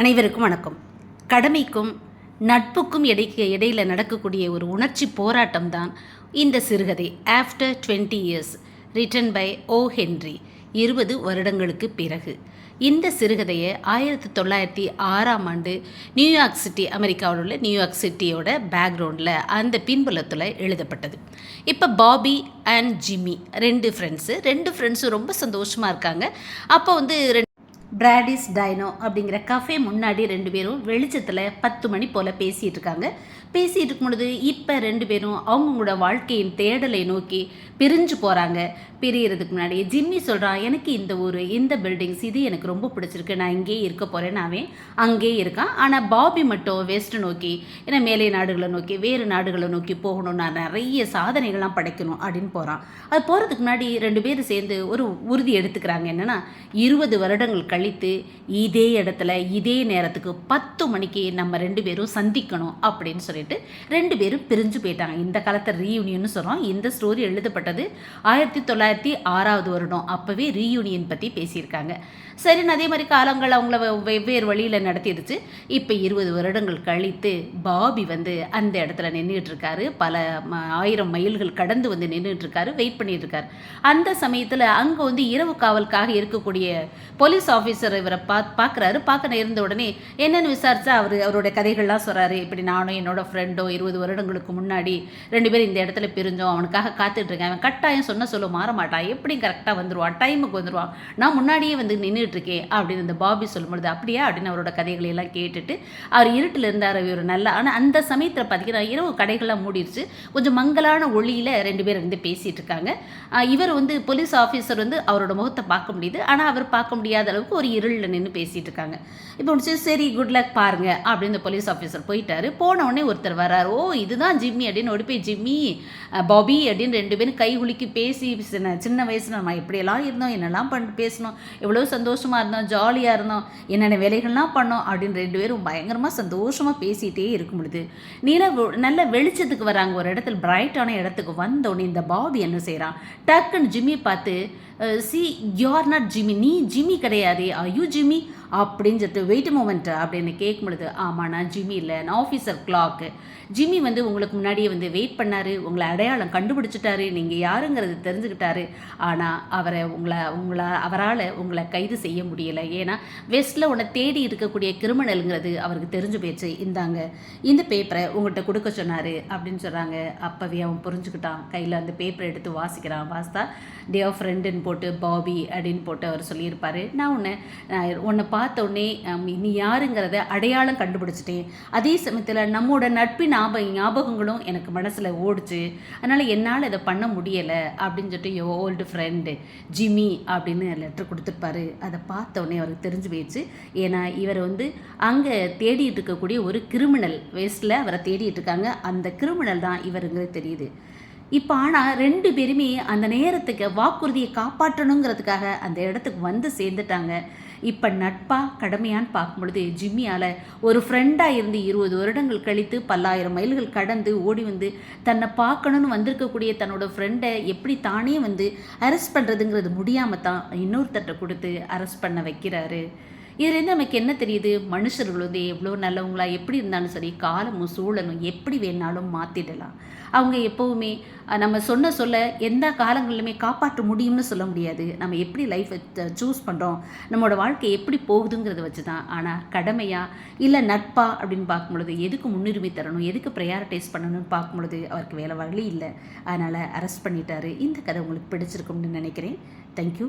அனைவருக்கும் வணக்கம். கடமைக்கும் நட்புக்கும் இடைக்கு இடையில் நடக்கக்கூடிய ஒரு உணர்ச்சி போராட்டம் தான் இந்த சிறுகதை after twenty years written by O Henry இருபது வருடங்களுக்கு பிறகு. இந்த சிறுகதையை ஆயிரத்தி தொள்ளாயிரத்தி ஆறாம் ஆண்டு நியூயார்க் சிட்டி அமெரிக்காவில் உள்ள நியூயார்க் சிட்டியோட பேக்ரவுண்டில் அந்த பின்புலத்தில் எழுதப்பட்டது. இப்போ பாபி அண்ட் ஜிம்மி ரெண்டு ஃப்ரெண்ட்ஸு ரெண்டு ஃப்ரெண்ட்ஸும் ரொம்ப சந்தோஷமாக இருக்காங்க. அப்போ வந்து ரெண்டு பிராடிஸ் டைனோ அப்படிங்கிற கஃபே முன்னாடி ரெண்டு பேரும் வெளிச்சத்தில் பத்து மணி போல் பேசிகிட்டு இருக்காங்க. பேசிகிட்டு இருக்கும் பொழுது இப்போ ரெண்டு பேரும் அவங்கவுங்களோட வாழ்க்கையின் தேடலை நோக்கி பிரிஞ்சு போகிறாங்க பிரியறதுக்கு முன்னாடி ஜிம்மி சொல்கிறான் எனக்கு இந்த ஊர் இந்த பில்டிங்ஸ் இது எனக்கு ரொம்ப பிடிச்சிருக்கு. நான் இங்கேயே இருக்க போகிறேன்னு அவன் அங்கேயே இருக்கான். ஆனால் பாபி மட்டும் வெஸ்ட் நோக்கி ஏன்னா மேலே நாடுகளை நோக்கி வேறு நாடுகளை நோக்கி போகணும். நான் நிறைய சாதனைகள்லாம் படைக்கணும் அப்படின்னு போகிறான் அது போகிறதுக்கு முன்னாடி ரெண்டு பேரும் சேர்ந்து ஒரு உறுதி எடுத்துக்கிறாங்க. என்னென்னா இருபது வருடங்கள் கழித்து இதே இடத்துல இதே நேரத்துக்கு பத்து மணிக்கு நம்ம ரெண்டு பேரும் சந்திக்கணும் அப்படின்னு சொல்லிட்டு ரெண்டு பேரும் பிரிஞ்சு போயிட்டாங்க. இந்த காலத்தை ரீயூனியன் சொல்கிறோம் இந்த ஸ்டோரி எழுதப்பட்டது ஆயிரத்தி தொள்ளாயிரத்தி ஆறாவது வருடம். அப்போவே ரீயூனியன் பற்றி பேசியிருக்காங்க. சரின்னு அதே மாதிரி காலங்கள் அவங்கள வெவ்வேறு வழியில் நடத்திடுச்சு. இப்போ இருபது வருடங்கள் கழித்து பாபி வந்து அந்த இடத்துல நின்றுட்டு இருக்காரு. பல ம- ஆயிரம் மைல்கள் கடந்து வந்து நின்றுட்டு இருக்காரு. வெயிட் பண்ணிட்டு இருக்காரு. அந்த சமயத்தில் அங்கே வந்து இரவு காவலுக்காக இருக்கக்கூடிய போலீஸ் ஆஃபீஸ் ஆஃபீஸர் இவரை பா பார்க்குறாரு பார்க்க இருந்த உடனே என்னென்னு விசாரித்தா அவர் அவருடைய கதைகள்லாம் சொல்கிறாரு இப்படி நானும் என்னோடய ஃப்ரெண்டும் இருபது வருடங்களுக்கு முன்னாடி ரெண்டு பேரும் இந்த இடத்துல பிரிஞ்சோம். அவனுக்காக காத்துட்ருக்கேன் அவன் கட்டாயம் சொன்ன சொல்ல மாற மாட்டான் எப்படி கரெக்டாக வந்துடுவான் டைமுக்கு வந்துடுவான் நான் முன்னாடியே வந்து நின்றுட்டுருக்கேன் அப்படின்னு இந்த பாபி சொல்லும்பொழுது அப்படியா? அப்படின்னு அவரோட கதைகளை எல்லாம் கேட்டுட்டு அவர் இருட்டில் இருந்தார். இவர் நல்லா ஆனால் அந்த சமயத்தில் பார்த்தீங்கன்னா இரவு கடைகள்லாம் மூடிடுச்சு கொஞ்சம் மங்கலான ஒளியில் ரெண்டு பேர் வந்து பேசிகிட்டு இருக்காங்க. இவர் வந்து போலீஸ் ஆஃபீஸர் வந்து அவரோட முகத்தை பார்க்க முடியுது. ஆனால் அவர் பார்க்க முடியாத அளவுக்கு ஒரு இருளில் நின்று பேசிகிட்டு இருக்காங்க இப்போ முடிச்சு சரி குட் லக் பாருங்க அப்படின்னு இந்த போலீஸ் ஆஃபீஸர் போயிட்டாரு. போன உடனே ஒருத்தர் வர்றாரு. ஓ இதுதான் ஜிம்மி அப்படின்னு ஓடி போய் ஜிம்மி பாபி அப்படின்னு ரெண்டு பேரும் கை குலுக்கி பேசி சின்ன சின்ன வயசுல நம்ம எப்படியெல்லாம் இருந்தோம் என்னெல்லாம் பண்ணி பேசணும் எவ்வளோ சந்தோஷமாக இருந்தோம் ஜாலியாக இருந்தோம் என்னென்ன வேலைகள்லாம் பண்ணோம் அப்படின்னு ரெண்டு பேரும் பயங்கரமாக சந்தோஷமாக பேசிகிட்டே இருக்கும் பொழுது நில நல்ல வெளிச்சத்துக்கு வராங்க. ஒரு இடத்துல பிரைட்டான இடத்துக்கு வந்தோடனே இந்த பாபி என்ன செய்கிறான் டக்குன்னு ஜிம்மி பார்த்து சி யூஆர் நாட் ஜிம்மி நீ ஜிம்மி கிடையாது ஐயோ ஜிம்மி அப்படின்னு சொல்லிட்டு வெயிட் மூமெண்ட் அப்படின்னு கேட்கும் பொழுது ஆமாண்ணா ஜிம்மி இல்லை நான் ஆஃபீஸர் கிளாக்கு ஜிம்மி வந்து உங்களுக்கு முன்னாடியே வந்து வெயிட் பண்ணார் உங்களை அடையாளம் கண்டுபிடிச்சிட்டாரு நீங்கள் யாருங்கிறது தெரிஞ்சுக்கிட்டாரு. ஆனால் அவரை உங்களை உங்களை அவரால் உங்களை கைது செய்ய முடியலை. ஏன்னா வெஸ்ட்டில் உன்னை தேடி இருக்கக்கூடிய கிரிமினலுங்கிறது அவருக்கு தெரிஞ்சு போயிடுச்சு. இந்தாங்க இந்த பேப்பரை உங்கள்கிட்ட கொடுக்க சொன்னார் அப்படின்னு சொல்கிறாங்க அப்போவே அவன் புரிஞ்சுக்கிட்டான். கையில் அந்த பேப்பரை எடுத்து வாசிக்கிறான். வாசித்தா டியர் ஃப்ரெண்டுன்னு போட்டு பாபி அப்படின்னு போட்டு அவர் சொல்லியிருப்பார். நான் உன்னை உன்னை பா பார்த்தோன்னே நீ யாருங்கிறத அடையாளம் கண்டுபிடிச்சிட்டேன். அதே சமயத்தில் நம்மோட நட்பின் ஞாபக ஞாபகங்களும் எனக்கு மனசில் ஓடுச்சு. அதனால் என்னால் இதை பண்ண முடியலை அப்படின்னு சொல்லிட்டு யோ ஓல்டு ஃப்ரெண்டு ஜிம்மி அப்படின்னு லெட்டர் கொடுத்துருப்பாரு. அதை பார்த்தோன்னே அவருக்கு தெரிஞ்சு போயிடுச்சு. ஏன்னா இவர் வந்து அங்கே தேடிட்டு இருக்கக்கூடிய ஒரு கிரிமினல் வேஸ்ட்டில் அவரை தேடிட்டு இருக்காங்க. அந்த கிரிமினல் தான் இவருங்கிறது தெரியுது. இப்போ ஆனால் ரெண்டு பேருமே அந்த நேரத்துக்கு வாக்குறுதியை காப்பாற்றணுங்கிறதுக்காக அந்த இடத்துக்கு வந்து சேர்ந்துட்டாங்க. இப்போ நட்பா கடமையான்னு பார்க்கும்பொழுது ஜிம்மியால் ஒரு ஃப்ரெண்டாக இருந்து இருபது வருடங்கள் கழித்து பல்லாயிரம் மைல்கள் கடந்து ஓடி வந்து தன்னை பார்க்கணுன்னு வந்திருக்கக்கூடிய தன்னோட ஃப்ரெண்டை எப்படி தானே வந்து அரெஸ்ட் பண்ணுறதுங்கிறது முடியாமல் தான் இன்னொருத்தட்ட கொடுத்து அரெஸ்ட் பண்ண வைக்கிறாரு. இதுலேருந்து நமக்கு என்ன தெரியுது? மனுஷர்கள் வந்து எவ்வளோ நல்லவங்களா? எப்படி இருந்தாலும் சரி காலமும் சூழலும் எப்படி வேணாலும் மாற்றிடலாம் அவங்க எப்போவுமே நம்ம சொன்ன சொல்ல எந்த காலங்களிலுமே காப்பாற்ற முடியும்னு சொல்ல முடியாது. நம்ம எப்படி லைஃப்பை சூஸ் பண்ணுறோம் நம்மளோட வாழ்க்கை எப்படி போகுதுங்கிறத வச்சு தான் ஆனால் கடமையா இல்லை நட்பா அப்படின்னு பார்க்கும் பொழுது எதுக்கு முன்னுரிமை தரணும்? எதுக்கு ப்ரையாரிட்டைஸ் பண்ணணும்னு பார்க்கும் பொழுது அவருக்கு வேலை வழி இல்லை. அதனால் அரெஸ்ட் பண்ணிட்டாரு. இந்த கதை உங்களுக்கு பிடிச்சிருக்கும்னு நினைக்கிறேன். தேங்க்யூ